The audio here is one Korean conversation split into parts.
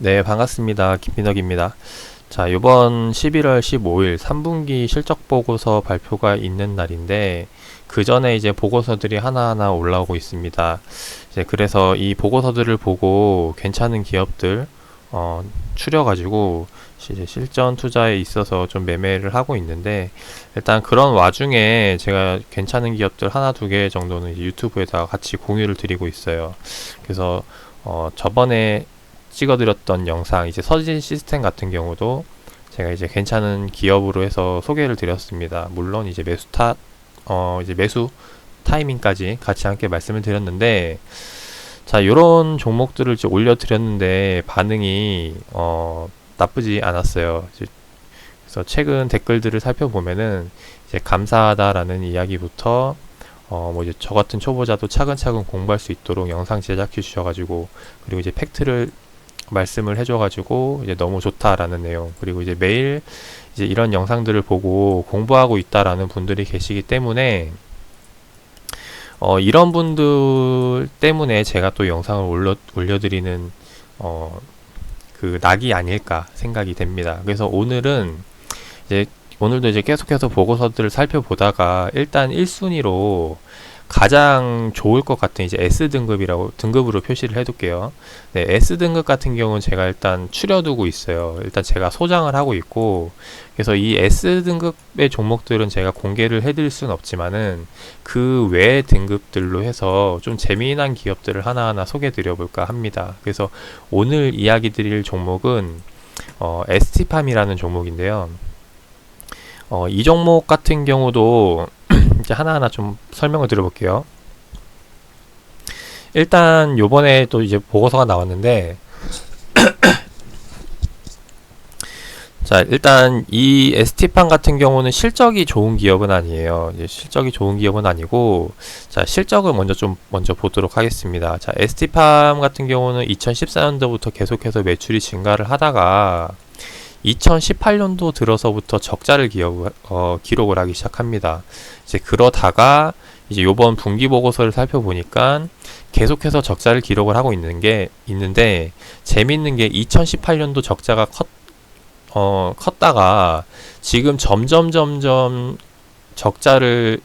네, 반갑습니다. 김민혁입니다. 자, 요번 11월 15일 3분기 실적 보고서 발표가 있는 날인데, 그 전에 이제 보고서들이 하나하나 올라오고 있습니다. 이제 그래서 이 보고서들을 보고 괜찮은 기업들, 어, 추려가지고, 실전 투자에 있어서 좀 매매를 하고 있는데, 일단 그런 와중에 제가 괜찮은 기업들 하나 두 개 정도는 이제 유튜브에다가 같이 공유를 드리고 있어요. 그래서, 어, 저번에 찍어드렸던 영상 이제 서진 시스템 같은 경우도 제가 이제 괜찮은 기업으로 해서 소개를 드렸습니다. 물론 이제 매수 타, 어, 이제 매수 타이밍까지 같이 함께 말씀을 드렸는데, 자, 요런 종목들을 이제 올려드렸는데, 반응이, 어, 나쁘지 않았어요. 그래서 최근 댓글들을 살펴보면은, 이제 감사하다라는 이야기부터, 어, 뭐 이제 저 같은 초보자도 차근차근 공부할 수 있도록 영상 제작해 주셔가지고, 그리고 이제 팩트를 말씀을 해줘가지고 이제 너무 좋다라는 내용 그리고 이제 매일 이제 이런 영상들을 보고 공부하고 있다라는 분들이 계시기 때문에 어 이런 분들 때문에 제가 또 영상을 올려 올려드리는 어 그 낙이 아닐까 생각이 됩니다. 그래서 오늘은 이제 오늘도 이제 계속해서 보고서들을 살펴보다가 일단 1순위로 가장 좋을 것 같은 이제 S 등급이라고 등급으로 표시를 해둘게요. 네, S 등급 같은 경우는 제가 일단 추려두고 있어요. 일단 제가 소장을 하고 있고, 그래서 이 S 등급의 종목들은 제가 공개를 해드릴 수는 없지만은 그 외 등급들로 해서 좀 재미난 기업들을 하나하나 소개드려볼까 합니다. 그래서 오늘 이야기 드릴 종목은 어, ST팜이라는 종목인데요. 어, 이 종목 같은 경우도 이제 하나하나 좀 설명을 드려볼게요. 일단 요번에 또 이제 보고서가 나왔는데 자 일단 이 ST판 같은 경우는 실적이 좋은 기업은 아니에요. 실적이 좋은 기업은 아니고 자 실적을 먼저 좀 먼저 보도록 하겠습니다. 자 ST팜 같은 경우는 2014년도부터 계속해서 매출이 증가를 하다가 2018년도 들어서부터 적자를 기억, 어, 기록을 하기 시작합니다. 이제 그러다가 이제 요번 분기 보고서를 살펴보니까 계속해서 적자를 기록을 하고 있는 게 있는데 재밌는 게 2018년도 적자가 컸, 어, 컸다가 지금 점점 점점 적자를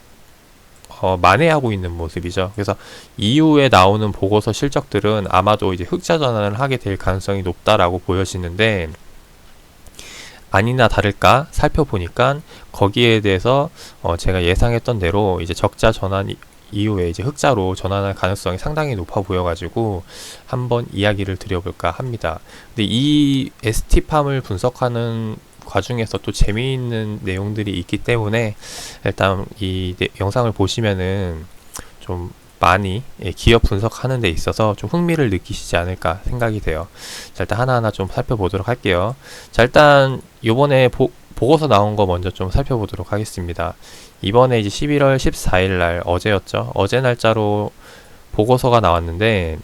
어, 만회하고 있는 모습이죠. 그래서 이후에 나오는 보고서 실적들은 아마도 이제 흑자 전환을 하게 될 가능성이 높다라고 보여지는데 아니나 다를까 살펴보니까 거기에 대해서 어 제가 예상했던 대로 이제 적자 전환 이후에 이제 흑자로 전환할 가능성이 상당히 높아 보여가지고 한번 이야기를 드려볼까 합니다. 근데 이 ST팜을 분석하는 과중에서 또 재미있는 내용들이 있기 때문에 일단 이 영상을 보시면은 좀 많이 예, 기업 분석하는 데 있어서 좀 흥미를 느끼시지 않을까 생각이 돼요. 자, 일단 하나하나 좀 살펴보도록 할게요. 자, 일단 요번에 보, 보고서 나온 거 먼저 좀 살펴보도록 하겠습니다. 이번에 이제 11월 14일 날 어제였죠. 어제 날짜로 보고서가 나왔는데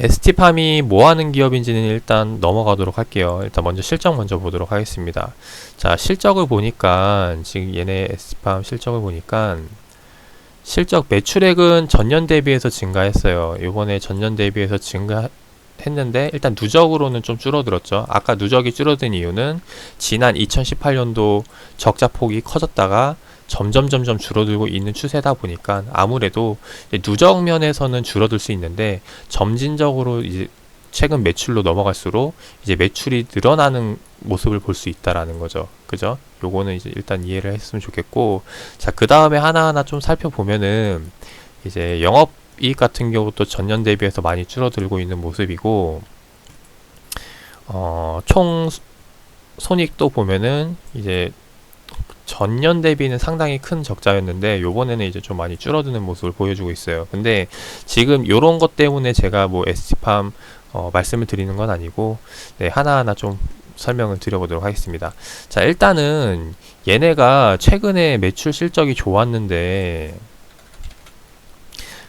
ST팜이 뭐 하는 기업인지는 일단 넘어가도록 할게요. 일단 먼저 실적 먼저 보도록 하겠습니다. 자, 실적을 보니까 지금 얘네 ST팜 실적을 보니까 실적 매출액은 전년 대비해서 증가했어요. 이번에 전년 대비해서 증가했는데 일단 누적으로는 좀 줄어들었죠. 아까 누적이 줄어든 이유는 지난 2018년도 적자 폭이 커졌다가 점점 점점 줄어들고 있는 추세다 보니까 아무래도 누적 면에서는 줄어들 수 있는데 점진적으로 이제 최근 매출로 넘어갈수록 이제 매출이 늘어나는 모습을 볼 수 있다라는 거죠. 그죠? 요거는 이제 일단 이해를 했으면 좋겠고, 자, 그 다음에 하나하나 좀 살펴보면은, 이제 영업 이익 같은 경우도 전년 대비해서 많이 줄어들고 있는 모습이고, 어, 총 손익도 보면은, 이제 전년 대비는 상당히 큰 적자였는데 요번에는 이제 좀 많이 줄어드는 모습을 보여주고 있어요. 근데 지금 요런 것 때문에 제가 뭐 ST팜 어, 말씀을 드리는 건 아니고 네, 하나하나 좀 설명을 드려보도록 하겠습니다. 자, 일단은 얘네가 최근에 매출 실적이 좋았는데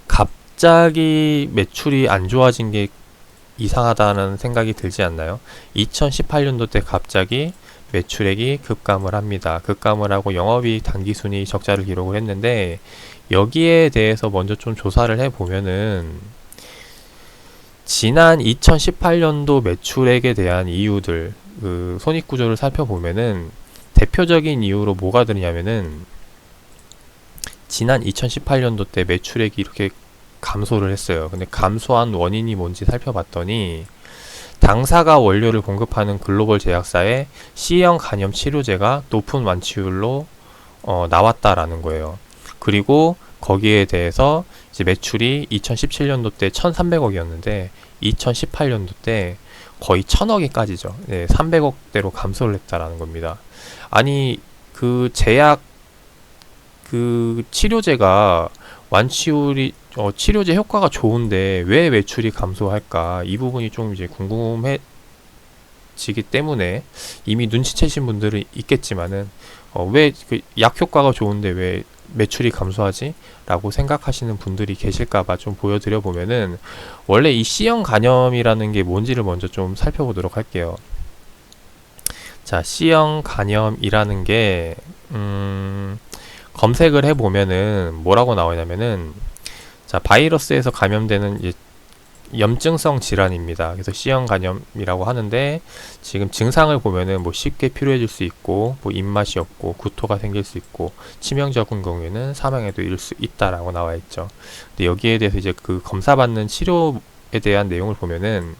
갑자기 매출이 안 좋아진 게 이상하다는 생각이 들지 않나요? 2018년도 때 갑자기 매출액이 급감을 합니다. 급감을 하고 영업이익 단기순이 적자를 기록을 했는데 여기에 대해서 먼저 좀 조사를 해보면은 지난 2018년도 매출액에 대한 이유들, 그 손익 구조를 살펴보면은 대표적인 이유로 뭐가 드냐면은 지난 2018년도 때 매출액이 이렇게 감소를 했어요. 근데 감소한 원인이 뭔지 살펴봤더니 당사가 원료를 공급하는 글로벌 제약사의 C형 간염 치료제가 높은 완치율로 어, 나왔다라는 거예요. 그리고 거기에 대해서 이제 매출이 2017년도 때 1,300억이었는데 2018년도 때 거의 1,000억이까지죠. 네, 300억대로 감소를 했다라는 겁니다. 아니 그 제약 그 치료제가 완치율이 어, 치료제 효과가 좋은데 왜 매출이 감소할까? 이 부분이 좀 이제 궁금해지기 때문에 이미 눈치채신 분들은 있겠지만은 어, 왜 그 약 효과가 좋은데 왜 매출이 감소하지? 라고 생각하시는 분들이 계실까봐 좀 보여드려 보면은 원래 이 C형 간염이라는 게 뭔지를 먼저 좀 살펴보도록 할게요. 자, C형 간염이라는 게, 음, 검색을 해보면은 뭐라고 나오냐면은, 자, 바이러스에서 감염되는 이제 염증성 질환입니다. 그래서 C형 간염이라고 하는데 지금 증상을 보면은 뭐 쉽게 피로해질 수 있고 뭐 입맛이 없고 구토가 생길 수 있고 치명적인 경우에는 사망에도 이를 수 있다라고 나와 있죠. 근데 여기에 대해서 이제 그 검사받는 치료에 대한 내용을 보면은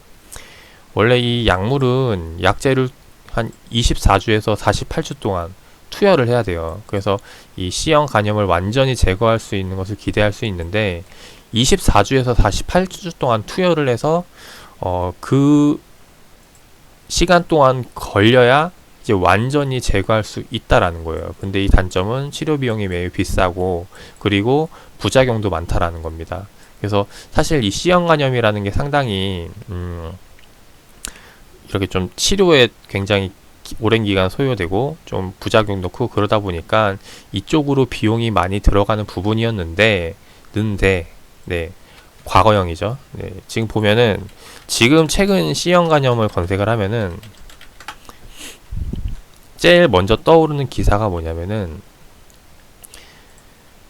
원래 이 약물은 약제를 한 24주에서 48주 동안 투여를 해야 돼요. 그래서 이 C형 간염을 완전히 제거할 수 있는 것을 기대할 수 있는데 24주에서 48주 동안 투여를 해서 어, 그 시간 동안 걸려야 이제 완전히 제거할 수 있다라는 거예요. 근데 이 단점은 치료 비용이 매우 비싸고 그리고 부작용도 많다라는 겁니다. 그래서 사실 이 C형 간염이라는 게 상당히 음, 이렇게 좀 치료에 굉장히 기- 오랜 기간 소요되고 좀 부작용도 크고 그러다 보니까 이쪽으로 비용이 많이 들어가는 부분이었는데 는데 네 과거형이죠. 네 지금 보면은 지금 최근 C형 간염을 검색을 하면은 제일 먼저 떠오르는 기사가 뭐냐면은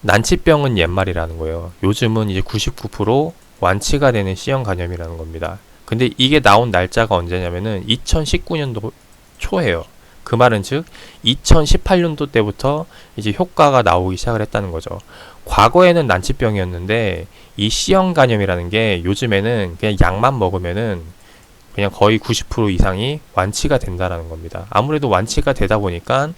난치병은 옛말이라는 거예요. 요즘은 이제 99% 완치가 되는 C형 간염이라는 겁니다. 근데 이게 나온 날짜가 언제냐면은 2019년도 초예요. 그 말은 즉 2018년도 때부터 이제 효과가 나오기 시작을 했다는 거죠. 과거에는 난치병이었는데 이 C형 간염이라는 게 요즘에는 그냥 약만 먹으면은 그냥 거의 90% 이상이 완치가 된다라는 겁니다. 아무래도 완치가 되다 보니까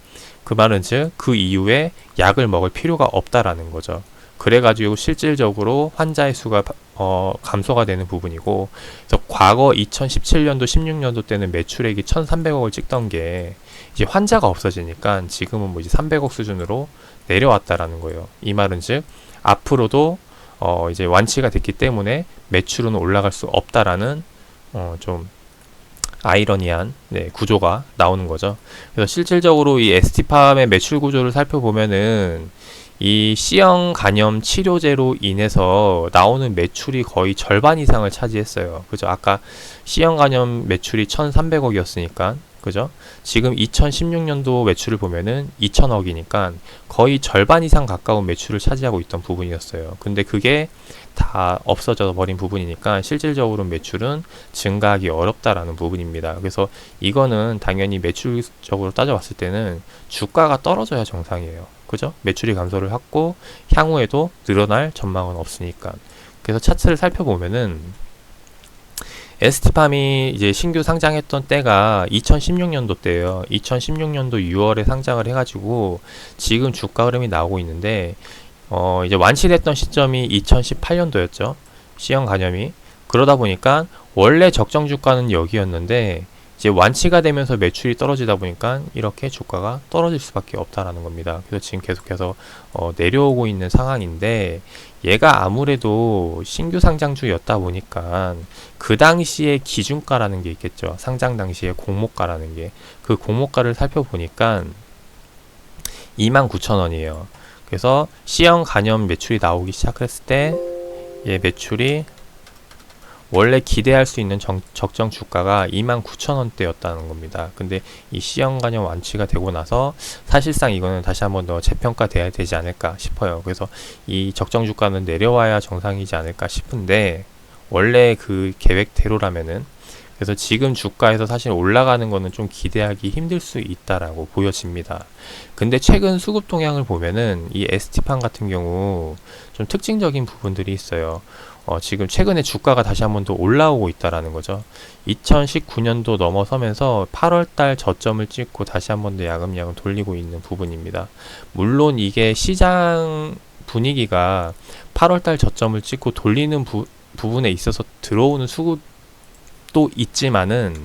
그 말은 즉 그 이후에 약을 먹을 필요가 없다라는 거죠. 그래가지고 실질적으로 환자의 수가 바- 어, 감소가 되는 부분이고 그래서 과거 2017년도 16년도 때는 매출액이 1,300억을 찍던 게 이제 환자가 없어지니까 지금은 뭐 이제 300억 수준으로 내려왔다라는 거예요. 이 말은 즉 앞으로도 어, 이제 완치가 됐기 때문에 매출은 올라갈 수 없다라는 어, 좀 아이러니한 네, 구조가 나오는 거죠. 그래서 실질적으로 이 ST팜의 매출 구조를 살펴보면은 이 C형 간염 치료제로 인해서 나오는 매출이 거의 절반 이상을 차지했어요. 그죠? 아까 C형 간염 매출이 1,300억이었으니까, 그죠? 지금 2016년도 매출을 보면은 2,000억이니까 거의 절반 이상 가까운 매출을 차지하고 있던 부분이었어요. 근데 그게 다 없어져 버린 부분이니까 실질적으로 매출은 증가하기 어렵다라는 부분입니다. 그래서 이거는 당연히 매출적으로 따져봤을 때는 주가가 떨어져야 정상이에요. 그죠? 매출이 감소를 했고 향후에도 늘어날 전망은 없으니까. 그래서 차트를 살펴보면은 ST팜이 이제 신규 상장했던 때가 2016년도 때예요. 2016년도 6월에 상장을 해가지고 지금 주가 흐름이 나오고 있는데 어 이제 완치됐던 시점이 2018년도였죠. C형 간염이 그러다 보니까 원래 적정 주가는 여기였는데 이제 완치가 되면서 매출이 떨어지다 보니까 이렇게 주가가 떨어질 수밖에 없다라는 겁니다. 그래서 지금 계속해서 어, 내려오고 있는 상황인데 얘가 아무래도 신규 상장주였다 보니까 그 당시에 기준가라는 게 있겠죠. 상장 당시에 공모가라는 게 그 공모가를 살펴보니까 29,000원이에요. 그래서 C형 간염 매출이 나오기 시작했을 때 얘 매출이 원래 기대할 수 있는 정- 적정 주가가 29,000원대였다는 겁니다. 근데 이 C형 간염 완치가 되고 나서 사실상 이거는 다시 한번 더 재평가돼야 되지 않을까 싶어요. 그래서 이 적정 주가는 내려와야 정상이지 않을까 싶은데 원래 그 계획대로라면은 그래서 지금 주가에서 사실 올라가는 거는 좀 기대하기 힘들 수 있다라고 보여집니다. 근데 최근 수급 동향을 보면은 이 ST판 같은 경우 좀 특징적인 부분들이 있어요. 어, 지금 최근에 주가가 다시 한 번 더 올라오고 있다라는 거죠. 2019년도 넘어서면서 8월 달 저점을 찍고 다시 한 번 더 야금야금 돌리고 있는 부분입니다. 물론 이게 시장 분위기가 8월 달 저점을 찍고 돌리는 부, 부분에 있어서 들어오는 수급도 있지만은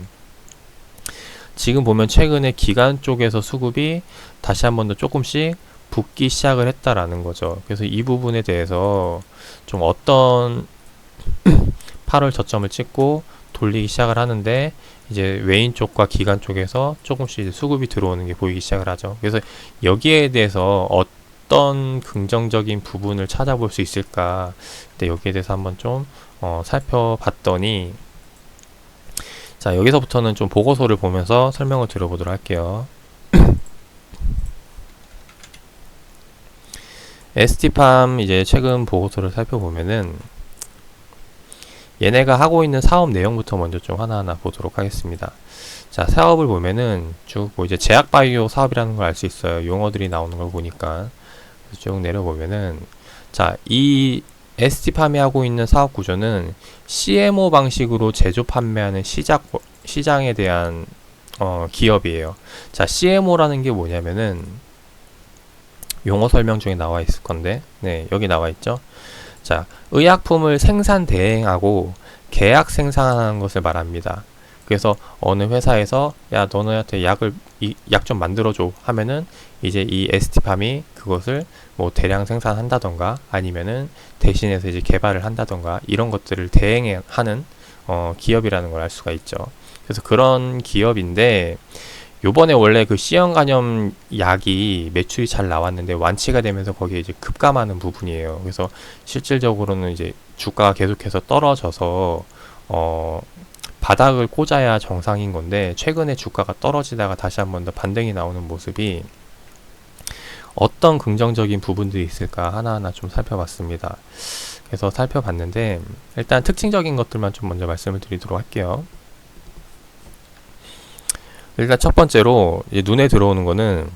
지금 보면 최근에 기간 쪽에서 수급이 다시 한 번 더 조금씩 붙기 시작을 했다라는 거죠. 그래서 이 부분에 대해서 좀 어떤 8월 저점을 찍고 돌리기 시작을 하는데 이제 외인 쪽과 기간 쪽에서 조금씩 수급이 들어오는 게 보이기 시작을 하죠. 그래서 여기에 대해서 어떤 긍정적인 부분을 찾아볼 수 있을까? 근데 여기에 대해서 한번 좀 어, 살펴봤더니 자 여기서부터는 좀 보고서를 보면서 설명을 드려보도록 할게요. ST팜 이제 최근 보고서를 살펴보면은 얘네가 하고 있는 사업 내용부터 먼저 좀 하나하나 보도록 하겠습니다. 자, 사업을 보면은 쭉 뭐 이제 제약 바이오 사업이라는 걸 알 수 있어요. 용어들이 나오는 걸 보니까 쭉 내려보면은 자, 이 ST팜이 하고 있는 사업 구조는 CMO 방식으로 제조 판매하는 시작 시장에 대한 어, 기업이에요. 자, CMO라는 게 뭐냐면은 용어 설명 중에 나와 있을 건데, 네, 여기 나와 있죠. 자, 의약품을 생산 대행하고 계약 생산하는 것을 말합니다. 그래서 어느 회사에서 야 너네한테 약을 약 좀 만들어줘 하면은 이제 이 ST팜이 그것을 뭐 대량 생산한다던가 아니면은 대신해서 이제 개발을 한다던가 이런 것들을 대행하는 어, 기업이라는 걸 알 수가 있죠. 그래서 그런 기업인데 요번에 원래 그 C형 간염 약이 매출이 잘 나왔는데 완치가 되면서 거기에 이제 급감하는 부분이에요. 그래서 실질적으로는 이제 주가가 계속해서 떨어져서 어 바닥을 꽂아야 정상인 건데 최근에 주가가 떨어지다가 다시 한 번 더 반등이 나오는 모습이 어떤 긍정적인 부분들이 있을까 하나하나 좀 살펴봤습니다. 그래서 살펴봤는데 일단 특징적인 것들만 좀 먼저 말씀을 드리도록 할게요. 일단 첫 번째로 눈에 들어오는 거는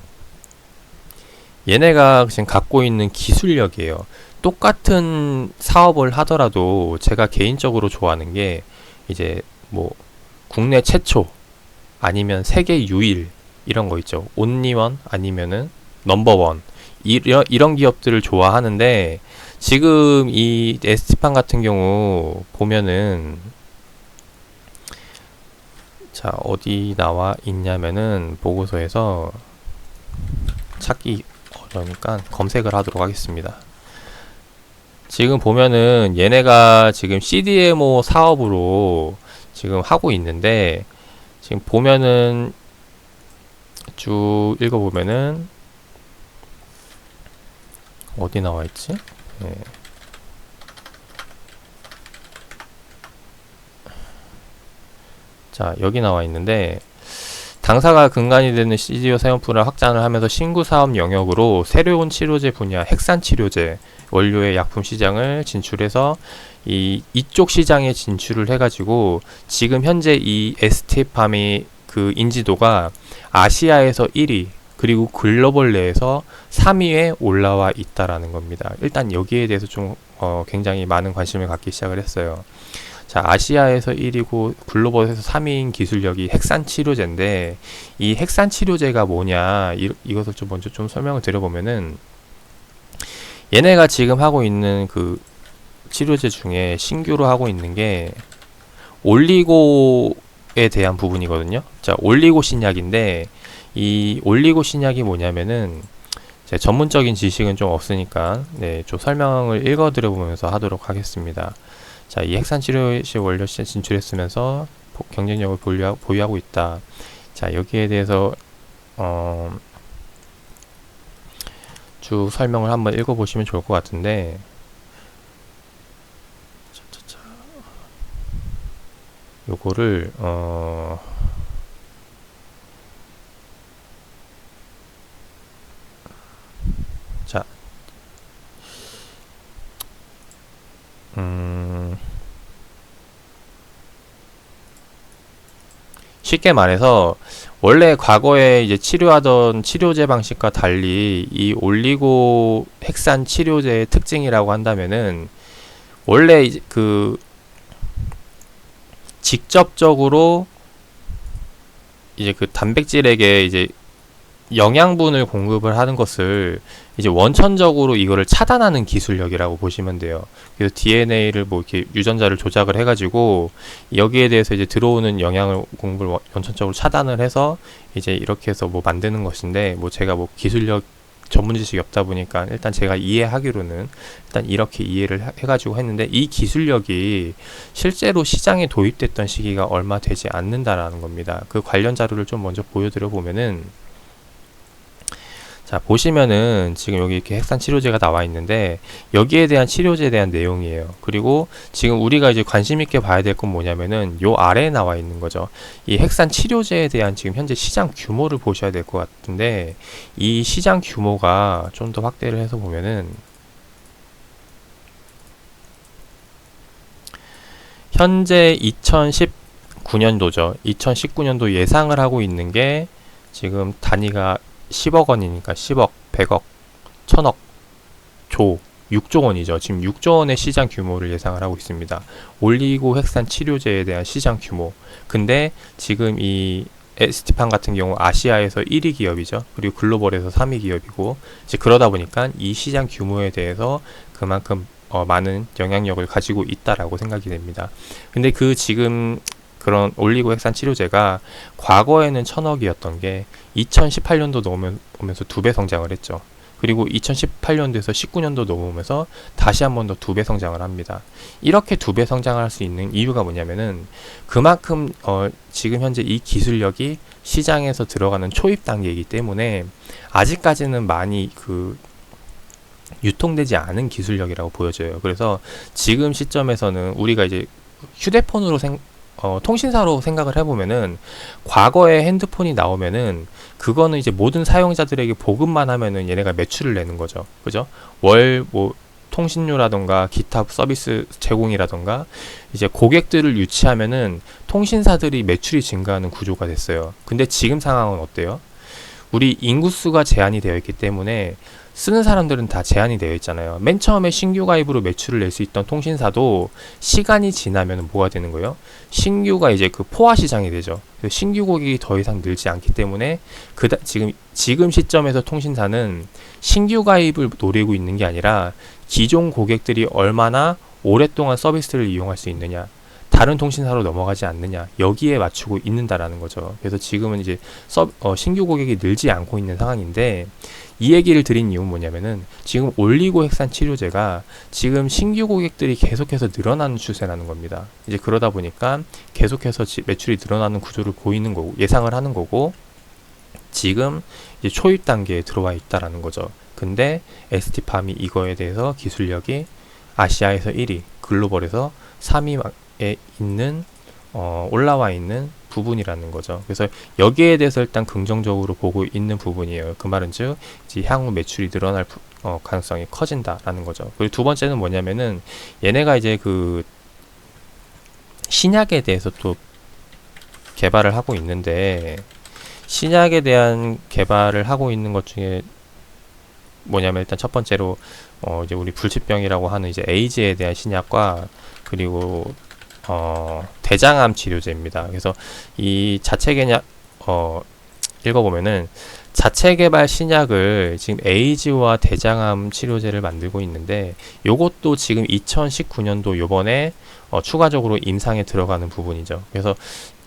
얘네가 지금 갖고 있는 기술력이에요. 똑같은 사업을 하더라도 제가 개인적으로 좋아하는 게 이제 뭐 국내 최초 아니면 세계 유일 이런 거 있죠. 온리원 아니면은 넘버원 이런 이런 기업들을 좋아하는데 지금 이 에스티판 같은 경우 보면은 자, 어디 나와 있냐면은 보고서에서 찾기 어려우니까 검색을 하도록 하겠습니다. 지금 보면은 얘네가 지금 CDMO 사업으로 지금 하고 있는데 지금 보면은 쭉 읽어보면은 어디 나와 있지? 네. 자, 여기 나와 있는데 당사가 근간이 되는 CDO 사용품을 확장을 하면서 신구 사업 영역으로 새로운 치료제 분야 핵산 치료제 원료의 약품 시장을 진출해서 이 이쪽 시장에 진출을 해가지고 지금 현재 이 에스테팜의 그 인지도가 아시아에서 1위 그리고 글로벌 내에서 3위에 올라와 있다라는 겁니다. 일단 여기에 대해서 좀 어, 굉장히 많은 관심을 갖기 시작을 했어요. 자, 아시아에서 1위고 글로벌에서 3위인 기술력이 핵산 치료제인데 이 핵산 치료제가 뭐냐 이, 이것을 좀 먼저 좀 설명을 드려보면은 얘네가 지금 하고 있는 그 치료제 중에 신규로 하고 있는 게 올리고에 대한 부분이거든요. 자, 올리고 신약인데 이 올리고 신약이 뭐냐면은 제 전문적인 지식은 좀 없으니까 네, 좀 설명을 읽어드려 보면서 하도록 하겠습니다. 자, 이 핵산 치료시 원료 시장 진출했으면서 경쟁력을 보유하, 보유하 고 있다. 자, 여기에 대해서 어, 쭉 설명을 한번 읽어보시면 좋을 것 같은데 요거를 어, 음. 쉽게 말해서 원래 과거에 이제 치료하던 치료제 방식과 달리 이 올리고 핵산 치료제의 특징이라고 한다면은 원래 그 직접적으로 이제 그 단백질에게 이제 영양분을 공급을 하는 것을 이제 원천적으로 이거를 차단하는 기술력이라고 보시면 돼요. 그래서 DNA를 뭐 이렇게 유전자를 조작을 해가지고 여기에 대해서 이제 들어오는 영양을 공급을 원- 원천적으로 차단을 해서 이제 이렇게 해서 뭐 만드는 것인데 뭐 제가 뭐 기술력 전문 지식이 없다 보니까 일단 제가 이해하기로는 일단 이렇게 이해를 하- 해가지고 했는데 이 기술력이 실제로 시장에 도입됐던 시기가 얼마 되지 않는다라는 겁니다. 그 관련 자료를 좀 먼저 보여드려 보면은 자 보시면은 지금 여기 이렇게 핵산 치료제가 나와 있는데 여기에 대한 치료제에 대한 내용이에요. 그리고 지금 우리가 이제 관심 있게 봐야 될 건 뭐냐면은 요 아래에 나와 있는 거죠. 이 핵산 치료제에 대한 지금 현재 시장 규모를 보셔야 될 것 같은데 이 시장 규모가 좀 더 확대를 해서 보면은 현재 2019년도죠. 2019년도 예상을 하고 있는 게 지금 단위가 10억 원이니까 10억, 100억, 1000억, 조, 6조 원이죠. 지금 6조 원의 시장 규모를 예상을 하고 있습니다. 올리고 핵산 치료제에 대한 시장 규모. 근데 지금 이 에스티판 같은 경우 아시아에서 1위 기업이죠. 그리고 글로벌에서 3위 기업이고 이제 그러다 보니까 이 시장 규모에 대해서 그만큼 어, 많은 영향력을 가지고 있다라고 생각이 됩니다. 근데 그 지금 그런 올리고 핵산 치료제가 과거에는 천억이었던 게 2018년도 넘으면서 두 배 성장을 했죠. 그리고 2018년도에서 19년도 넘으면서 다시 한 번 더 두 배 성장을 합니다. 이렇게 두 배 성장을 할 수 있는 이유가 뭐냐면은 그만큼 어, 지금 현재 이 기술력이 시장에서 들어가는 초입 단계이기 때문에 아직까지는 많이 그 유통되지 않은 기술력이라고 보여져요. 그래서 지금 시점에서는 우리가 이제 휴대폰으로 생, 어, 통신사로 생각을 해보면은 과거에 핸드폰이 나오면은 그거는 이제 모든 사용자들에게 보급만 하면은 얘네가 매출을 내는 거죠. 그죠? 월 뭐 통신료라던가 기타 서비스 제공이라던가 이제 고객들을 유치하면은 통신사들이 매출이 증가하는 구조가 됐어요. 근데 지금 상황은 어때요? 우리 인구수가 제한이 되어 있기 때문에 쓰는 사람들은 다 제한이 되어 있잖아요. 맨 처음에 신규 가입으로 매출을 낼 수 있던 통신사도 시간이 지나면 뭐가 되는 거예요? 신규가 이제 그 포화 시장이 되죠. 신규 고객이 더 이상 늘지 않기 때문에 그다 지금 지금 시점에서 통신사는 신규 가입을 노리고 있는 게 아니라 기존 고객들이 얼마나 오랫동안 서비스를 이용할 수 있느냐. 다른 통신사로 넘어가지 않느냐 여기에 맞추고 있는다라는 거죠. 그래서 지금은 이제 서, 어, 신규 고객이 늘지 않고 있는 상황인데 이 얘기를 드린 이유는 뭐냐면은 지금 올리고 핵산 치료제가 지금 신규 고객들이 계속해서 늘어나는 추세라는 겁니다. 이제 그러다 보니까 계속해서 지, 매출이 늘어나는 구조를 보이는 거고 예상을 하는 거고 지금 이제 초입 단계에 들어와 있다라는 거죠. 근데 ST팜이 이거에 대해서 기술력이 아시아에서 1위, 글로벌에서 3위에 있는 어, 올라와 있는 부분이라는 거죠. 그래서 여기에 대해서 일단 긍정적으로 보고 있는 부분이에요. 그 말은 즉 이제 향후 매출이 늘어날 부- 어, 가능성이 커진다라는 거죠. 그리고 두 번째는 뭐냐면은 얘네가 이제 그 신약에 대해서 또 개발을 하고 있는데 신약에 대한 개발을 하고 있는 것 중에 뭐냐면 일단 첫 번째로 어 이제 우리 불치병이라고 하는 이제 에이즈에 대한 신약과 그리고 어 대장암 치료제입니다. 그래서 이 자체 개념 어 읽어보면은 자체 개발 신약을 지금 에이즈와 대장암 치료제를 만들고 있는데 요것도 지금 2019년도 요번에 어, 추가적으로 임상에 들어가는 부분이죠. 그래서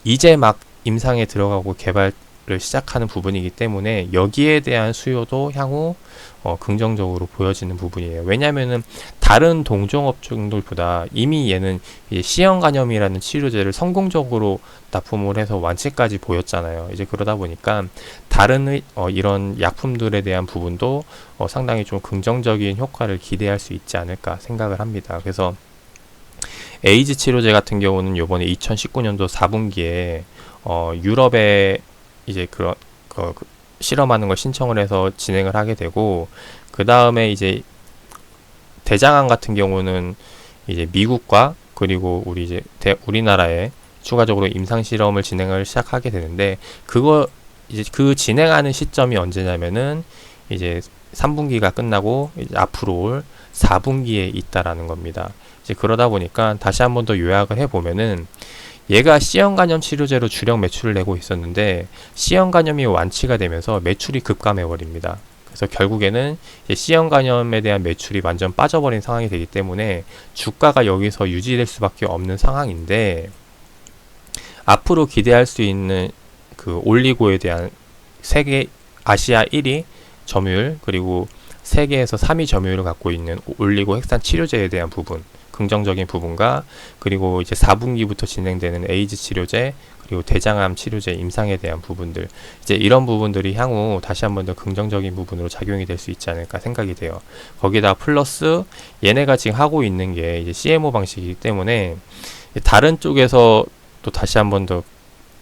이제 막 임상에 들어가고 개발 을 시작하는 부분이기 때문에 여기에 대한 수요도 향후 어, 긍정적으로 보여지는 부분이에요. 왜냐하면은 다른 동종업종들보다 이미 얘는 이제 C형 간염이라는 치료제를 성공적으로 납품을 해서 완치까지 보였잖아요. 이제 그러다 보니까 다른 의- 어, 이런 약품들에 대한 부분도 어, 상당히 좀 긍정적인 효과를 기대할 수 있지 않을까 생각을 합니다. 그래서 에이즈 치료제 같은 경우는 요번에 2019년도 4분기에 어, 유럽에 이제 그런 그, 그 실험하는 걸 신청을 해서 진행을 하게 되고 그 다음에 이제 대장암 같은 경우는 이제 미국과 그리고 우리 이제 대, 우리나라의 추가적으로 임상 실험을 진행을 시작하게 되는데 그거 이제 그 진행하는 시점이 언제냐면은 이제 3분기가 끝나고 이제 앞으로 올 4분기에 있다라는 겁니다. 이제 그러다 보니까 다시 한 번 더 요약을 해 보면은 얘가 C형 간염 치료제로 주력 매출을 내고 있었는데 C형 간염이 완치가 되면서 매출이 급감해 버립니다. 그래서 결국에는 C형 간염에 대한 매출이 완전 빠져버린 상황이 되기 때문에 주가가 여기서 유지될 수밖에 없는 상황인데 앞으로 기대할 수 있는 그 올리고에 대한 세계 아시아 1위 점유율 그리고 세계에서 3위 점유율을 갖고 있는 올리고 핵산 치료제에 대한 부분 긍정적인 부분과 그리고 이제 4분기부터 진행되는 에이즈 치료제 그리고 대장암 치료제 임상에 대한 부분들 이제 이런 부분들이 향후 다시 한번 더 긍정적인 부분으로 작용이 될 수 있지 않을까 생각이 돼요. 거기다 플러스 얘네가 지금 하고 있는 게 이제 CMO 방식이기 때문에 다른 쪽에서 또 다시 한번 더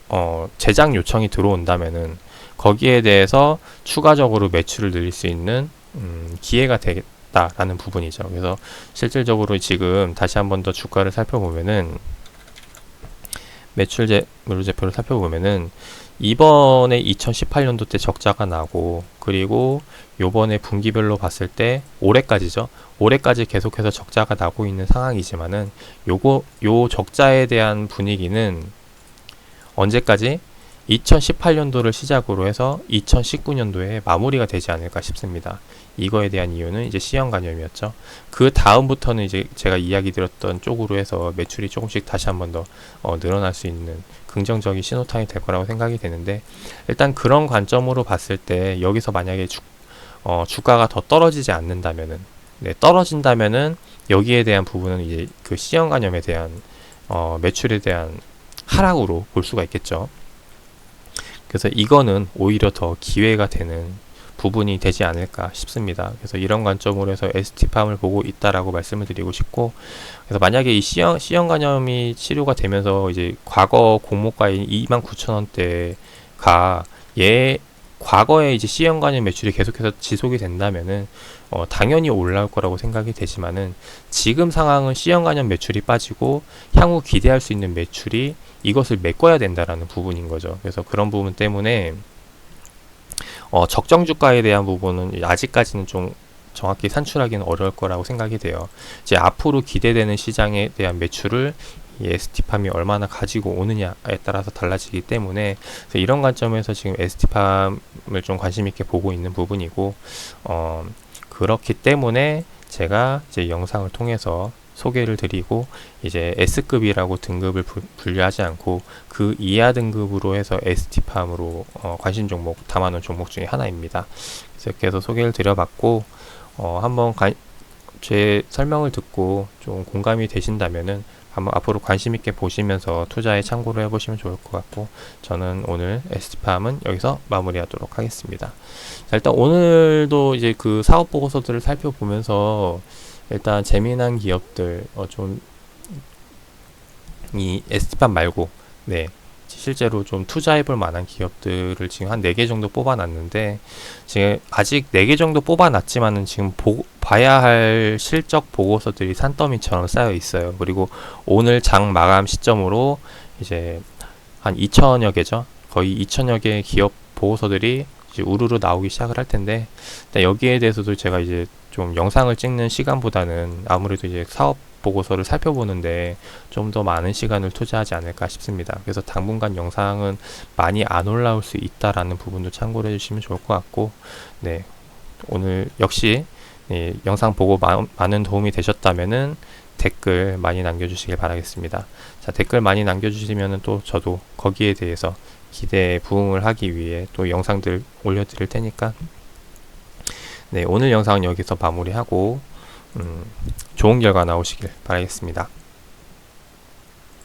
어, 제작 요청이 들어온다면은 거기에 대해서 추가적으로 매출을 늘릴 수 있는 음, 기회가 되 겠다라는 부분이죠. 그래서 실질적으로 지금 다시 한 번 더 주가를 살펴보면은 매출 재물 제표를 살펴보면은 이번에 2018년도 때 적자가 나고 그리고 요번에 분기별로 봤을 때 올해까지죠. 올해까지 계속해서 적자가 나고 있는 상황이지만은 요거 요 적자에 대한 분위기는 언제까지 2018년도를 시작으로 해서 2019년도에 마무리가 되지 않을까 싶습니다. 이거에 대한 이유는 이제 C형 간염이었죠. 그 다음부터는 이제 제가 이야기 드렸던 쪽으로 해서 매출이 조금씩 다시 한번 더 어, 늘어날 수 있는 긍정적인 신호탄이 될 거라고 생각이 되는데 일단 그런 관점으로 봤을 때 여기서 만약에 주, 어, 주가가 더 떨어지지 않는다면은 네, 떨어진다면은 여기에 대한 부분은 이제 그 C형 간염에 대한 어, 매출에 대한 하락으로 볼 수가 있겠죠. 그래서 이거는 오히려 더 기회가 되는 부분이 되지 않을까 싶습니다. 그래서 이런 관점으로 해서 ST팜을 보고 있다라고 말씀을 드리고 싶고, 그래서 만약에 이 C형, C형 간염이 치료가 되면서 이제 과거 공모가인 29,000원대가 얘 과거에 이제 C형 간염 매출이 계속해서 지속이 된다면은 어, 당연히 올라올 거라고 생각이 되지만은 지금 상황은 C형 간염 매출이 빠지고 향후 기대할 수 있는 매출이 이것을 메꿔야 된다라는 부분인 거죠. 그래서 그런 부분 때문에 어, 적정 주가에 대한 부분은 아직까지는 좀 정확히 산출하기는 어려울 거라고 생각이 돼요. 이제 앞으로 기대되는 시장에 대한 매출을 이 ST팜이 얼마나 가지고 오느냐에 따라서 달라지기 때문에 이런 관점에서 지금 ST팜을 좀 관심 있게 보고 있는 부분이고 어, 그렇기 때문에 제가 이제 영상을 통해서 소개를 드리고 이제 S급이라고 등급을 부, 분류하지 않고 그 이하 등급으로 해서 ST팜으로 어, 관심 종목 담아놓은 종목 중에 하나입니다. 그래서 해서 소개를 드려봤고 어, 한번 가, 제 설명을 듣고 좀 공감이 되신다면은 한번 앞으로 관심 있게 보시면서 투자에 참고를 해보시면 좋을 것 같고 저는 오늘 ST팜은 여기서 마무리하도록 하겠습니다. 자, 일단 오늘도 이제 그 사업 보고서들을 살펴보면서 일단 재미난 기업들 어 좀이 ST팜 말고 네 실제로 좀 투자해 볼 만한 기업들을 지금 한 4개 정도 뽑아놨는데 지금 아직 4개 정도 뽑아놨지만은 지금 보, 봐야 할 실적 보고서들이 산더미처럼 쌓여 있어요. 그리고 오늘 장 마감 시점으로 이제 한 2천여 개죠. 거의 2천여 개 기업 보고서들이 이제 우르르 나오기 시작을 할 텐데 여기에 대해서도 제가 이제 좀 영상을 찍는 시간보다는 아무래도 이제 사업 보고서를 살펴보는데 좀 더 많은 시간을 투자하지 않을까 싶습니다. 그래서 당분간 영상은 많이 안 올라올 수 있다라는 부분도 참고를 해주시면 좋을 것 같고, 네 오늘 역시 네, 영상 보고 마, 많은 도움이 되셨다면은 댓글 많이 남겨주시길 바라겠습니다. 자 댓글 많이 남겨주시면은 또 저도 거기에 대해서 기대에 부응을 하기 위해 또 영상들 올려드릴 테니까 네 오늘 영상은 여기서 마무리하고 음, 좋은 결과 나오시길 바라겠습니다.